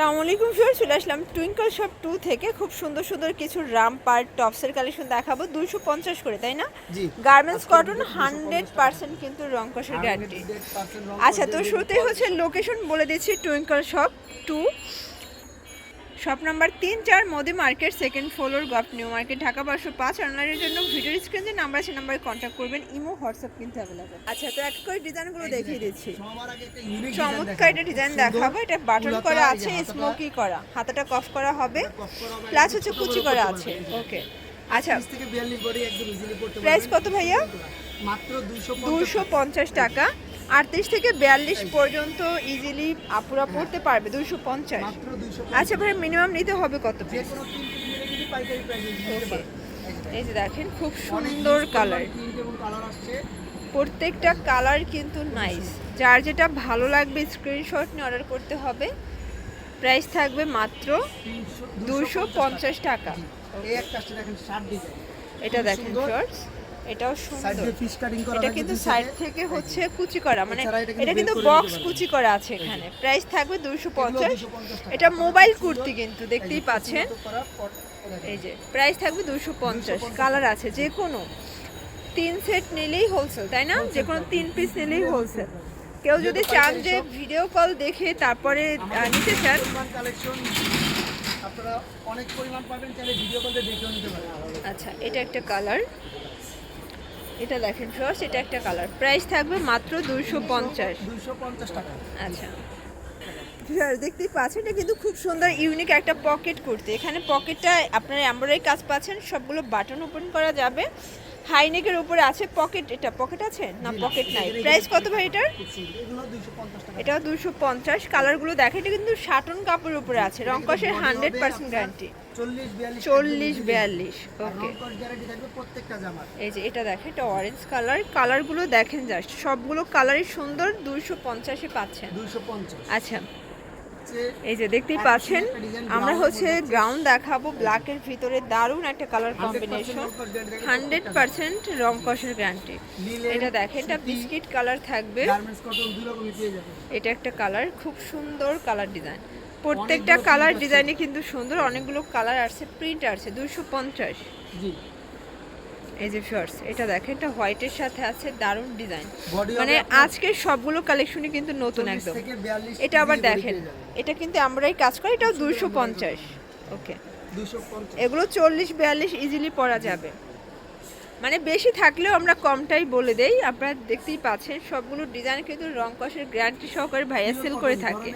আসসালামু আলাইকুম ফিওর চলে আসলাম টুইঙ্কল শপ টু থেকে। খুব সুন্দর সুন্দর কিছু রাম পার টপসের কালেকশন দেখাবো। দুশো পঞ্চাশ করে তাই না? গার্মেন্টস কটন হান্ড্রেড পার্সেন্ট কিন্তু রং কষের গ্যারান্টি আচ্ছা তো শুরুতে হচ্ছে লোকেশন বলে দিচ্ছি Twinkle shop to shop number তিন চার মোদি মার্কেট সেকেন্ড ফ্লোর গভ নিউ মার্কেট ঢাকা বারোশো পাঁচ। অনলাইনের জন্য ভিডিও স্ক্রিন যে নাম্বার আছে নাম্বারে কন্ট্যাক্ট করবেন। ইমো হোয়াটসঅ্যাপ কিন্তু অ্যাভেলেবেল আচ্ছা তো এক করে ডিজাইনগুলো দেখিয়ে দিচ্ছি। চমৎকার একটা ডিজাইন দেখাবো। এটা বাটন করা আছে স্মোকি করা। হাতাটা কফ করা হবে। প্লাস হচ্ছে কুচি করা আছে। ওকে। আচ্ছা 30 থেকে 42 বডি একদম ইজিলি করতে প্রাইস কত ভাইয়া? মাত্র 250 দুশো পঞ্চাশ টাকা। আটত্রিশ থেকে বিয়াল্লিশ পর্যন্ত ইজিলি আপুরা পড়তে পারবে দুশো পঞ্চাশ। আচ্ছা ভাই মিনিমাম নিতে হবে কত পিস এই যে দেখেন খুব সুন্দর কালার প্রত্যেকটা কালার কিন্তু নাইস যার যেটা ভালো লাগবে স্ক্রিনশট নিয়ে অর্ডার করতে হবে। প্রাইস থাকবে মাত্র দুশো পঞ্চাশ টাকা। এটা দেখেন শর্টস এটাও সুন্দর। এটা কিন্তু সাইড থেকে হচ্ছে কুচি করা মানে এটা কিন্তু বক্স কুচি করা আছে এখানে। প্রাইস থাকবে দুশো পঞ্চাশ। এটা মোবাইল কুর্তি কিন্তু দেখতেই পাচ্ছেন। এই যে প্রাইস থাকবে দুশো পঞ্চাশ। কালার আছে যে কোনো। তিন সেট নিলেই হোলসেল তাই না? যে কোনো তিন পিস নিলেই হোলসেল কেউ যদি চান যে ভিডিও কল দেখে তারপরে নিতে চান। আপনারা অনেক পরিমাণ পাবেন চাইলে ভিডিও কলে দেখেও নিতে পারেন। আচ্ছা এটা একটা কালার এটা দেখেন ফ্রস এটা একটা কালার প্রাইস থাকবে মাত্র দুইশো পঞ্চাশ। দুইশো পঞ্চাশ টাকা। আচ্ছা। দেখতেই পাচ্ছেন এটা কিন্তু খুব সুন্দর ইউনিক একটা পকেট করতে। এখানে পকেটটা আপনার এমব্রয়ডারি কাজ পাচ্ছেন সবগুলো বাটন ওপেন করা যাবে। হাইনেকের উপরে আছে পকেট এটা পকেট আছে? না পকেট নাই। প্রাইস কত ভাই এটার? এটাও দুশো পঞ্চাশ। কালারগুলো দেখে এটা কিন্তু সাটন কাপড়ের উপরে আছে। রংকসের হান্ড্রেড পার্সেন্ট গ্যারান্টি চল্লিশ বিয়াল্লিশ ওকে এই যে এটা দেখেন এটা অরেঞ্জ কালার কালারগুলো দেখেন জাস্ট সবগুলো কালারই সুন্দর দুশো পঞ্চাশে পাচ্ছেন। দুইশো পঞ্চাশ। আচ্ছা। এই যে দেখতেই পাচ্ছেন আমরা হচ্ছে গ্রাউন্ড দেখাবো ব্ল্যাকের ভিতরে দারুণ একটা কালার কম্বিনেশন হান্ড্রেড পার্সেন্ট রং কষের গ্যারান্টি এটা দেখেন এটা বিস্কিট কালার থাকবে। এটা একটা কালার খুব সুন্দর কালার ডিজাইন প্রত্যেকটা কালার ডিজাইনে কিন্তু সুন্দর অনেকগুলো কালার আসছে প্রিন্ট আসছে দুশো পঞ্চাশ। জি। এই যে শর্টস এটা দেখেন এটা হোয়াইটের সাথে আছে দারুণ ডিজাইন মানে আজকের সবগুলো কালেকশনই কিন্তু নতুন একদম। এটা আবার দেখেন এটা কিন্তু আমরাই কাজ করি এটাও দুশো পঞ্চাশ। ওকে এগুলো চল্লিশ বিয়াল্লিশ ইজিলি পরা যাবে। মানে বেশি থাকলেও আমরা কমটাই বলে দেই আপনারা দেখতেই পাচ্ছেন সবগুলো ডিজাইন কিন্তু রং কষের গ্যারান্টি সহকারে ভাইয়া সেল করে থাকে।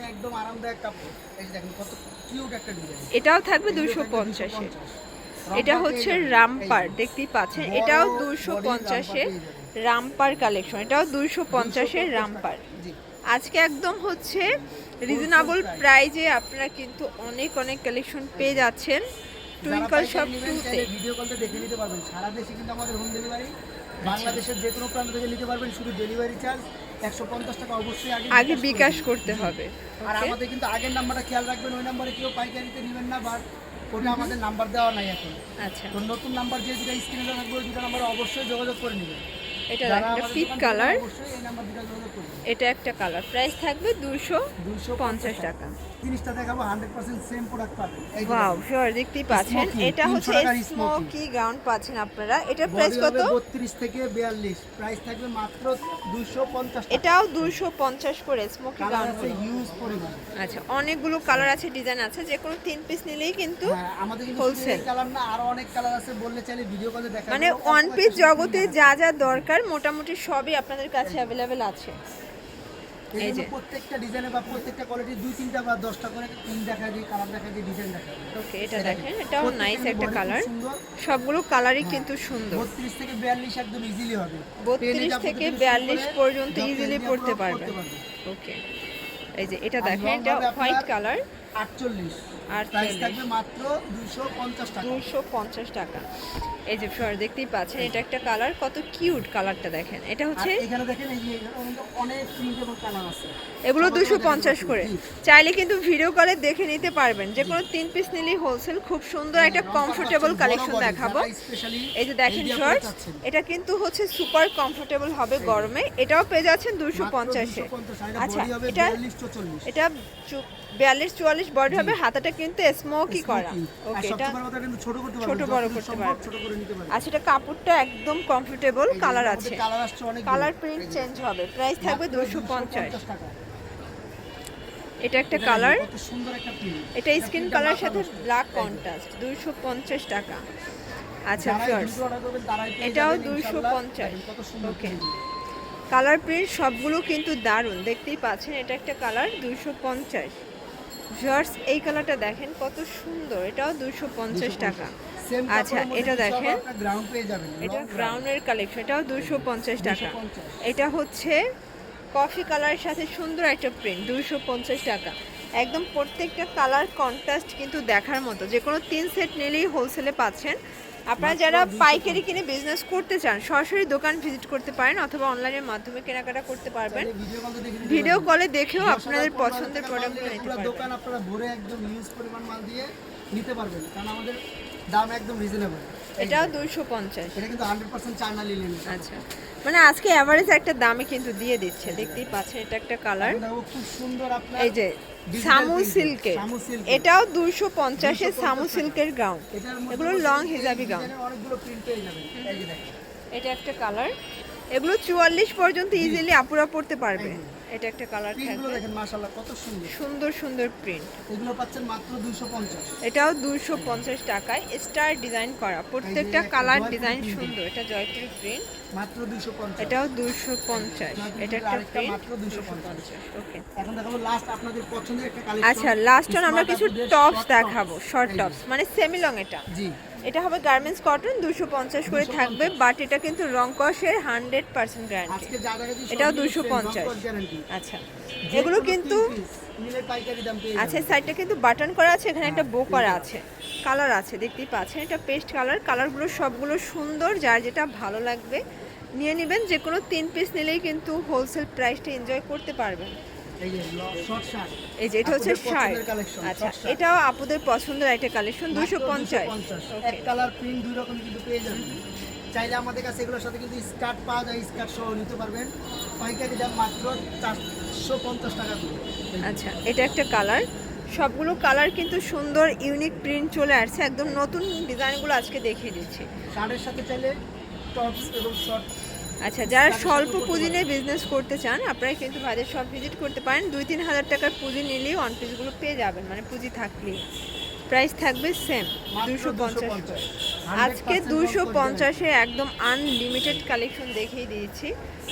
এটাও থাকবে দুশো পঞ্চাশে। এটা হচ্ছে রামপার দেখতেই পাচ্ছেন। এটাও দুশো পঞ্চাশে রামপার কালেকশন এটাও দুশো পঞ্চাশের রামপার আজকে একদম হচ্ছে রিজনেবল প্রাইজে আপনারা কিন্তু অনেক অনেক কালেকশন পেয়ে যাচ্ছেন। টুইঙ্কল শপ টুতে ভিডিও দেখে নিতে পারবেন। সারা দেশে কিন্তু আমাদের হোম ডেলিভারি বাংলাদেশের যে কোনো প্রান্ত থেকে নিতে পারবেন। শুধু ডেলিভারি চার্জ একশো পঞ্চাশ টাকা অবশ্যই আগে আগে বিকাশ করতে হবে। আর আমাদের কিন্তু আগের নাম্বারটা খেয়াল রাখবেন ওই নাম্বারে কেউ পাইকারিতে নেবেন না বা ওটা আমাদের নাম্বার দেওয়া নাই এখন। আচ্ছা। তো নতুন নাম্বার যে দুটা স্ক্রিনে থাকবে ওই দুটো নাম্বার অবশ্যই যোগাযোগ করে নেবেন এটা আমাদের পিক কালার। এটা একটা কালার। প্রাইস থাকবে দুশো পঞ্চাশ টাকা। জিনিসটা দেখাবো হান্ড্রেড পার্সেন্ট সেম প্রোডাক্ট পাবেন। ওয়াও শিওর দেখতেই পাচ্ছেন। এটা হচ্ছে স্মোকি পাচ্ছেন আপনারা। এটার প্রাইস কত? থেকে প্রাইস থাকবে মাত্র এটাও করে স্মোকি পরিমাণ। আচ্ছা অনেকগুলো কালার আছে ডিজাইন আছে। যে কোনো তিন পিস নিলেই কিন্তু হ্যাঁ আমাদের কিন্তু Wholesale। কালার না আরও অনেক কালার আছে বললে চাইলে ভিডিও কলে দেখা মানে ওয়ান পিস জগতে যা যা দরকার মোটামুটি সবই আপনাদের কাছে অ্যাভেলেবেল আছে। এই এই যে। যে। প্রত্যেকটা ডিজাইনে বা প্রত্যেকটা কোয়ালিটি দুই তিনটা বা দশটা করে পিন দেখা যায় কালার দেখা যায় ডিজাইন দেখা ওকে এটা দেখেন এটাও নাইস একটা কালার সবগুলো কালারই কিন্তু সুন্দর। বত্রিশ থেকে একদম ইজিলি হবে। পর্যন্ত ইজিলি পড়তে পারবে। ওকে এই যে এটা দেখেন এটা হোয়াইট কালার আটচল্লিশ। আর প্রাইস থাকবে মাত্র দুশো পঞ্চাশ টাকা। দুশো পঞ্চাশ টাকা। এই যে ফ্লোর দেখতেই পাচ্ছেন এটা একটা কালার কত কিউট কালারটা দেখেন। এটা হচ্ছে এখানে দেখেন এই যে অনেক প্রিন্ট এবং কালার আছে। এগুলো দুশো পঞ্চাশ করে। চাইলে কিন্তু ভিডিও কলে দেখে নিতে পারবেন। যে কোনো তিন পিস নিলেই হোলসেল খুব সুন্দর একটা কমফোর্টেবল কালেকশন দেখাবো। এই যে দেখেন শর্টস এটা কিন্তু হচ্ছে সুপার কমফোর্টেবল হবে গরমে। এটাও পেয়ে যাচ্ছেন দুশো পঞ্চাশে। 250, আর এটা আচ্ছা এটা এটা বিয়াল্লিশ চুয়াল্লিশ বডি হবে হাতাটা কিন্তু স্মোকি করা। ওকে এটা ছোট করতে ছোট বড় করতে পারবেন। ছোট করে নিতে আচ্ছা এটা কাপড়টা একদম কমফোর্টেবল কালার আছে। কালার আসছে অনেক কালার প্রিন্ট চেঞ্জ হবে। প্রাইস থাকবে দুশো পঞ্চাশ টাকা। এটা একটা কালার কত সুন্দর একটা প্রিন্ট এটা স্কিন কালার সাথে ব্ল্যাক কন্ট্রাস্ট দুইশো পঞ্চাশ টাকা। আচ্ছা এটাও 250 সুন্দর Okay. print। কালার প্রিন্ট সবগুলো কিন্তু দারুণ। দেখতেই পাচ্ছেন এটা একটা কালার দুইশো পঞ্চাশ। ভিউয়ার্স এই কালারটা দেখেন কত সুন্দর। এটাও দুইশো পঞ্চাশ টাকা। আচ্ছা, এটা দেখেন। এটা। ব্রাউনের কালেকশন এটাও দুইশো পঞ্চাশ টাকা। এটা হচ্ছে কফি কালারের সাথে সুন্দর একটা প্রিন্ট দুইশো পঞ্চাশ টাকা। একদম প্রত্যেকটা কালার কন্ট্রাস্ট কিন্তু দেখার মতো। যে কোনো তিন সেট নিলেই হোলসেলে পাচ্ছেন। আপনারা যারা পাইকারি কিনে বিজনেস করতে চান সরাসরি দোকান ভিজিট করতে পারেন অথবা অনলাইনের মাধ্যমে কেনাকাটা করতে পারবেন। ভিডিও কলে দেখেও আপনাদের পছন্দের প্রোডাক্টগুলো নিতে পুরো পারবেন। দোকান আপনারা ভরে একদম ইউজ পরিমাণ মাল দিয়ে নিতে পারবেন। কারণ আমাদের দাম একদম রিজনেবল এটাও দুইশো পঞ্চাশ। এটা কিন্তু হান্ড্রেড পার্সেন্ট চায়না লিলেন আচ্ছা। মানে আজকে অ্যাভারেজ একটা দামে কিন্তু দিয়ে দিচ্ছে। দেখতেই পাচ্ছেন এটা একটা কালার খুব সুন্দর আপনার এই যে সামু সিল্কের এটাও দুশো পঞ্চাশের সামু সিল্কের গাউন। এগুলো লং হিজাবি গাউন। এটা একটা কালার এগুলো চুয়াল্লিশ পর্যন্ত ইজিলি আপুরা পড়তে পারবে। এটা একটা কালার থাকবে। দেখেন মাশাআল্লাহ কত সুন্দর। সুন্দর সুন্দর প্রিন্ট এগুলো পাচ্ছেন মাত্র 250 এটাও দুশো পঞ্চাশ টাকায় স্টার ডিজাইন করা। প্রত্যেকটা কালার ডিজাইন সুন্দর এটা জয়পুরি প্রিন্ট মাত্র 250 এটাও দুশো পঞ্চাশ জয়পুরি এটা একটা প্রিন্ট মাত্র 250 ওকে এখন দেখাবো লাস্ট আপনাদের পছন্দের একটা কালেকশন আচ্ছা লাস্ট আমরা কিছু টপস দেখাবো শর্ট টপস মানে সেমি লং এটা। জি। এটা হবে গার্মেন্টস কটন দুশো পঞ্চাশ করে থাকবে বাট এটা কিন্তু রং কষের হান্ড্রেড পার্সেন্ট গ্যারান্টি এটাও দুশো 250 same, non-cost guarantee। আচ্ছা। এগুলো কিন্তু আচ্ছা সাইডটা কিন্তু বাটন করা আছে এখানে একটা বো হ্যাঁ, করা আছে। কালার আছে দেখতেই পাচ্ছেন এটা পেস্ট কালার কালারগুলো সবগুলো সুন্দর যার যেটা ভালো লাগবে। নিয়ে নেবেন যে কোনো তিন পিস নিলেই কিন্তু হোলসেল প্রাইসটা এনজয় করতে পারবেন। এই যে শর্ট শার্ট। এই যে এটা হচ্ছে শার্ট। আচ্ছা এটাও আপুদের পছন্দের একটা কালেকশন দুশো পঞ্চাশ। এক কালার প্রিন্ট দুই রকম কিন্তু পেয়ে যাবেন। চাইলে আমাদের কাছে এগুলোর সাথে কিন্তু স্কার্ট পাওয়া যায় স্কার্ট সহ নিতে পারবেন। পাইকারি দাম মাত্র চারশো পঞ্চাশ টাকা আচ্ছা এটা একটা কালার সবগুলো কালার কিন্তু সুন্দর ইউনিক প্রিন্ট চলে আসছে। একদম নতুন ডিজাইনগুলো আজকে দেখিয়ে দিচ্ছি। শার্টের সাথে চাইলে টপস এবং শর্ট আচ্ছা যারা স্বল্প পুঁজি নিয়ে বিজনেস করতে চান, আপনারা কিন্তু বাজার সব ভিজিট করতে পারেন। দুই তিন হাজার টাকার পুঁজি নিলেই ওয়ান পিসগুলো পেয়ে যাবেন মানে পুঁজি থাকলেই। প্রাইস থাকবে সেম দুশো পঞ্চাশ আজকে দুশো পঞ্চাশে একদম আনলিমিটেড কালেকশন দেখিয়ে দিয়েছি।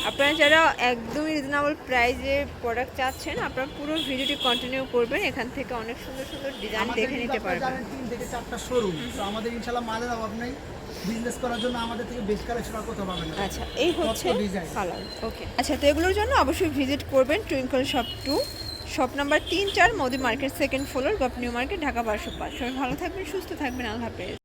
আপনারা যারা একদমই রিজনেবল প্রাইসে প্রোডাক্ট চাচ্ছেন আপনারা পুরো ভিডিওটি কন্টিনিউ করবেন। এখান থেকে অনেক সুন্দর সুন্দর ডিজাইন দেখে নিতে পারবেন। তিন থেকে চারটা শোরুম তো আমাদের ইনশাল্লাহ মালের অভাব নেই। বিজনেস করার জন্য আমাদের থেকে বেশ কালেকশন আর কোথাও পাবেন আচ্ছা এই হচ্ছে কালার ওকে আচ্ছা তো এগুলোর জন্য অবশ্যই ভিজিট করবেন Twinkle shop to shop number তিন চার, মোদি মার্কেট, সেকেন্ড ফ্লোর গপ নিউ মার্কেট, ঢাকা বারোশো পাঁচ। সবাই ভালো থাকবেন, সুস্থ থাকবেন, আল্লাহ হাফেজ।